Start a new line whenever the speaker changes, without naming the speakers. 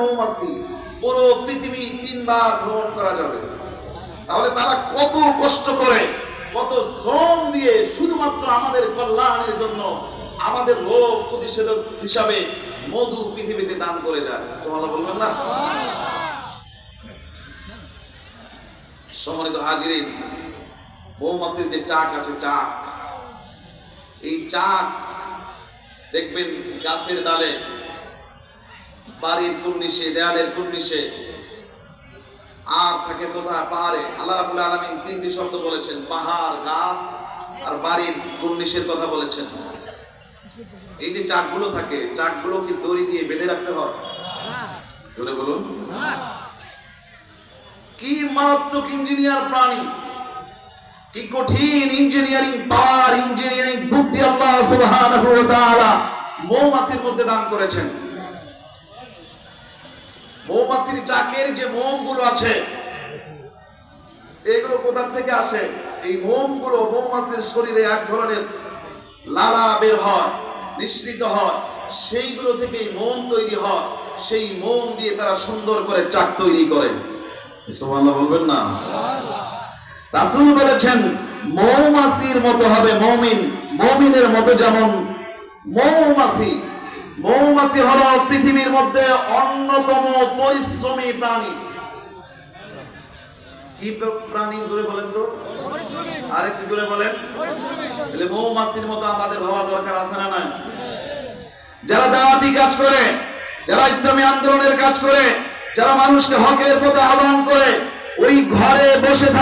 মৌমাছি পুরো পৃথিবী তিনবার ভ্রমণ করা যাবে। তাহলে তারা কত কষ্ট করে, কত শ্রম দিয়ে শুধুমাত্র আমাদের কল্যাণের জন্য আমাদের রোগ প্রতিষেধক হিসাবে মধু পৃথিবীতে দান করে যায় সুবহানাল্লাহ বলবেন না? সম্মানিত হাজিরিন, মৌমাছির যে চাক আছে চাক, এই চাক দেখবেন গাছের ডালে বাড়ির কুর্নিশে, দেয়ালের কুর্নিশে। আর থাকে কোথায়? পাহাড়ে। আল্লাহ রাবুল আলমিন তিনটি শব্দ বলেছেন, পাহাড়, গাছ আর বাড়ির কুর্নিশের কথা বলেছেন। এই যে চাকগুলো থাকে চাকগুলো কি দড়ি দিয়ে বেঁধে রাখতে হয়। জোরে বলুন। কি মারাত্মক ইঞ্জিনিয়ার প্রাণী। কি কঠিন ইঞ্জিনিয়ারিং পাওয়ার, ইঞ্জিনিয়ারিং বুদ্ধি আল্লাহ সুবহানাহু ওয়া তাআলা মৌমাছির মধ্যে দান করেছেন। মৌমাছির চাকের যে মোমগুলো আছে, এগুলো কোথা থেকে আসে? এই মোমগুলো মৌমাছির শরীরে এক ধরনের লালা বের হয়, নিঃসৃত হয়। সেইগুলো থেকেই মোম তৈরি হয়। সেই মোম দিয়ে তারা সুন্দর করে চাক তৈরি করে। বলবেন না? রাসূল বলেছেন, মৌমাছির মতো হবে মমিন। মমিনের মতো যেমন মৌমাছি মৌমাছি হলো পৃথিবীর মধ্যে অন্যতম পরিশ্রমী প্রাণী। কি প্রাণী জুড়ে বলেন তো? জুড়ে বলেন। তাহলে মৌমাছির মতো আমাদের ভাবা দরকার আছে না না যারা দাওয়াতি কাজ করে, যারা ইসলামী আন্দোলনের কাজ করে, যারা মানুষকে হকের পথে আহ্বান করে, ওই ঘরে বসে থাকে